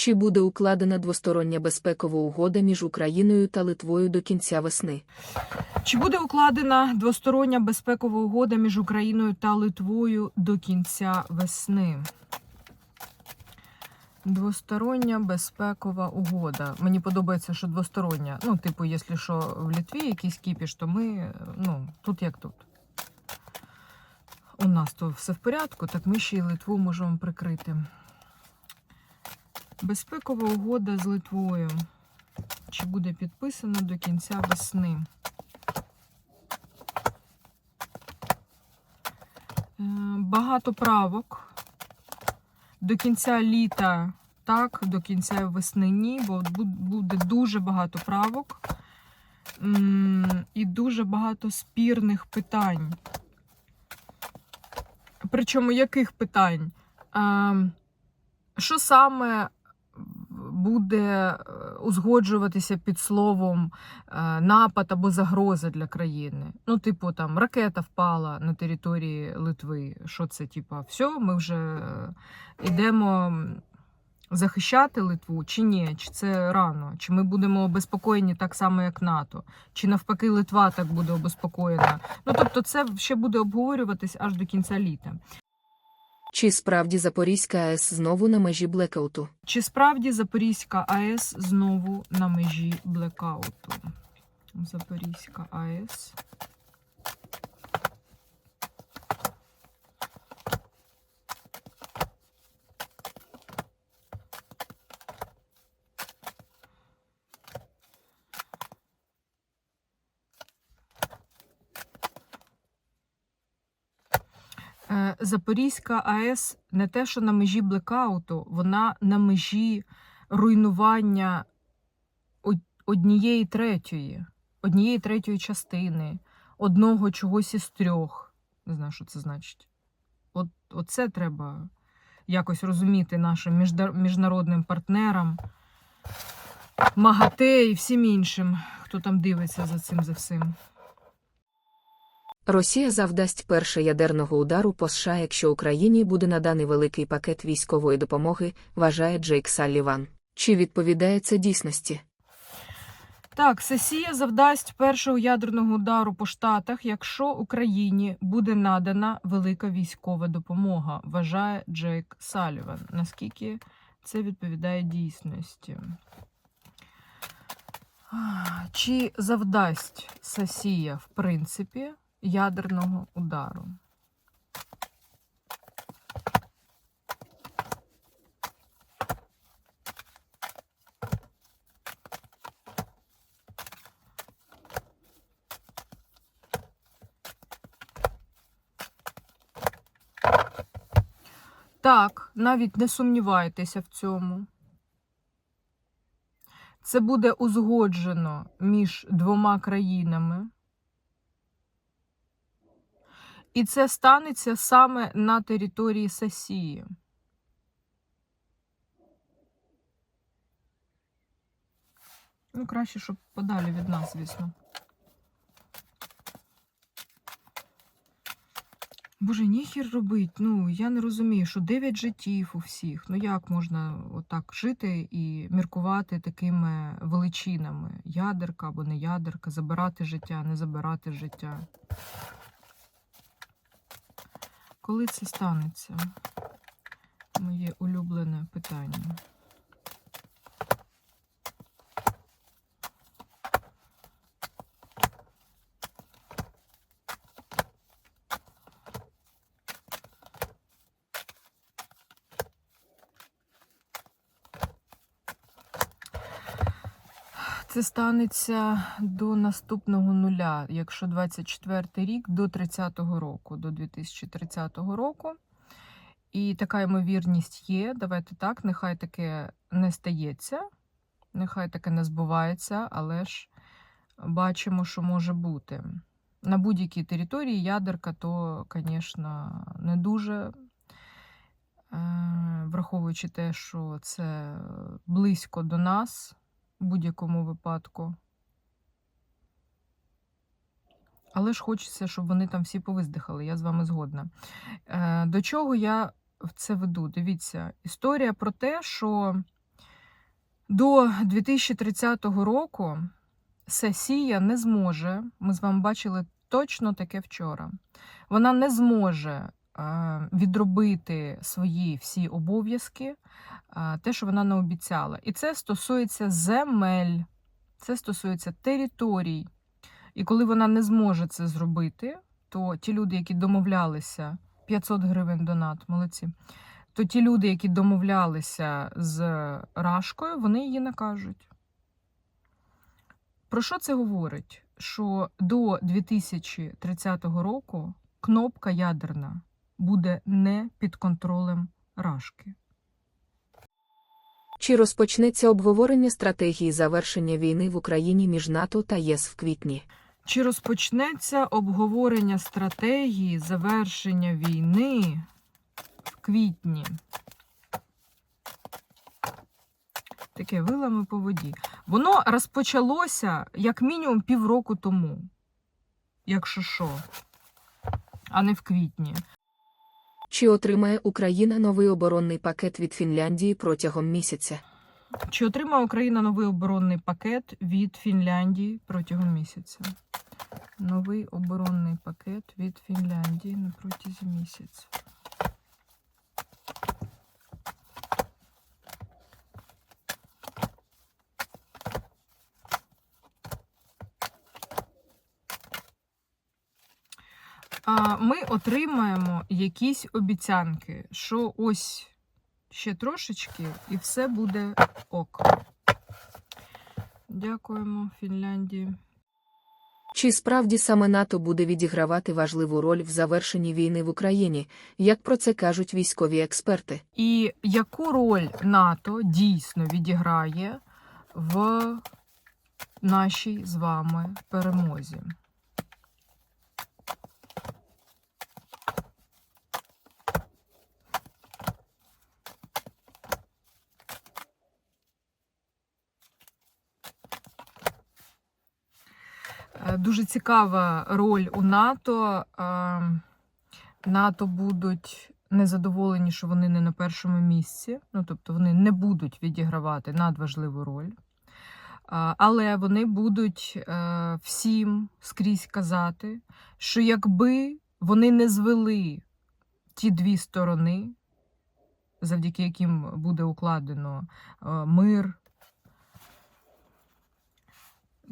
Чи буде укладена двостороння безпекова угода між Україною та Литвою до кінця весни? Чи буде укладена двостороння безпекова угода між Україною та Литвою до кінця весни? Двостороння безпекова угода. Мені подобається, що двостороння. Ну, типу, якщо що в Литві якийсь кіпіш, то ми, ну, тут як тут. У нас то все в порядку, так ми ще й Литву можемо прикрити. Безпекова угода з Литвою. Чи буде підписана до кінця весни? Е, Багато правок. До кінця літа так, до кінця весни ні, бо буде дуже багато правок і дуже багато спірних питань. Причому яких питань? Ем, Що саме буде е, узгоджуватися під словом е, напад або загроза для країни? Ну, типу, там ракета впала на території Литви. Що це, типу, все, ми вже е, йдемо захищати Литву, чи ні? Чи це рано? Чи ми будемо обезпокоєні так само, як НАТО? Чи навпаки Литва так буде обезпокоєна? Ну тобто, це ще буде обговорюватись аж до кінця літа. Чи справді Запорізька АЕС знову на межі блекауту? Чи справді Запорізька АЕС знову на межі блекауту? Запорізька АЕС. Запорізька АЕС не те, що на межі блекауту, вона на межі руйнування однієї третьої, однієї третьої частини, одного чогось із трьох. Не знаю, що це значить. От, оце треба якось розуміти нашим міжнародним партнерам, МАГАТЕ і всім іншим, хто там дивиться за цим за всім. Росія завдасть перше ядерного удару по США, якщо Україні буде наданий великий пакет військової допомоги, вважає Джейк Салліван. Чи відповідає це дійсності? Так, сесія завдасть першого ядерного удару по штатах, якщо Україні буде надана велика військова допомога, вважає Джейк Саліван. Наскільки це відповідає дійсності? Чи завдасть сесія, в принципі, ядерного удару? Так, навіть не сумнівайтеся в цьому. Це буде узгоджено між двома країнами. І це станеться саме на території Сесії. Ну, краще, щоб подалі від нас, звісно. Боже, ніхір робить. Ну, я не розумію, що 9 життів у всіх. Ну як можна отак жити і міркувати такими величинами? Ядерка або не ядерка, забирати життя, не забирати життя. Коли це станеться? Моє улюблене питання. Це станеться до наступного нуля, якщо 24 рік до 30-го року, до 2030 року. І така ймовірність є. Давайте так, нехай таке не стається, нехай таке не збувається, але ж бачимо, що може бути. На будь-якій території ядерка, то, звісно, не дуже, е, враховуючи те, що це близько до нас в будь-якому випадку. Але ж хочеться, щоб вони там всі повиздихали, я з вами згодна. Е, До чого я в це веду? Дивіться, історія про те, що До 2030 року сесія не зможе, ми з вами бачили точно таке вчора. Вона не зможе відробити свої всі обов'язки, е, те, що вона не обіцяла. І це стосується земель, це стосується територій. І коли вона не зможе це зробити, то ті люди, які домовлялися, 500 гривень донат, молодці. То ті люди, які домовлялися з Рашкою, вони її накажуть. Про що це говорить? Що до 2030 року кнопка ядерна буде не під контролем Рашки. Чи розпочнеться обговорення стратегії завершення війни в Україні між НАТО та ЄС в квітні? Чи розпочнеться обговорення стратегії завершення війни в квітні? Таке вилами по воді. Воно розпочалося як мінімум півроку тому, якщо що, а не в квітні. Чи отримає Україна новий оборонний пакет від Фінляндії протягом місяця? Чи отримає Україна новий оборонний пакет від Фінляндії протягом місяця? Новий оборонний пакет від Фінляндії на протязі місяця. А, Ми отримаємо якісь обіцянки, що ось ще трошечки, і все буде ок. Дякуємо, Фінляндії. Чи справді саме НАТО буде відігравати важливу роль в завершенні війни в Україні, як про це кажуть військові експерти? І яку роль НАТО дійсно відіграє в нашій з вами перемозі? Дуже цікава роль у НАТО. НАТО будуть незадоволені, що вони не на першому місці. Ну, тобто вони не будуть відігравати надважливу роль. Але вони будуть е, всім скрізь казати, що якби вони не звели ті дві сторони, завдяки яким буде укладено е, мир.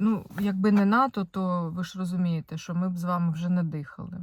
Ну, якби не НАТО, то ви ж розумієте, що ми б з вами вже не дихали.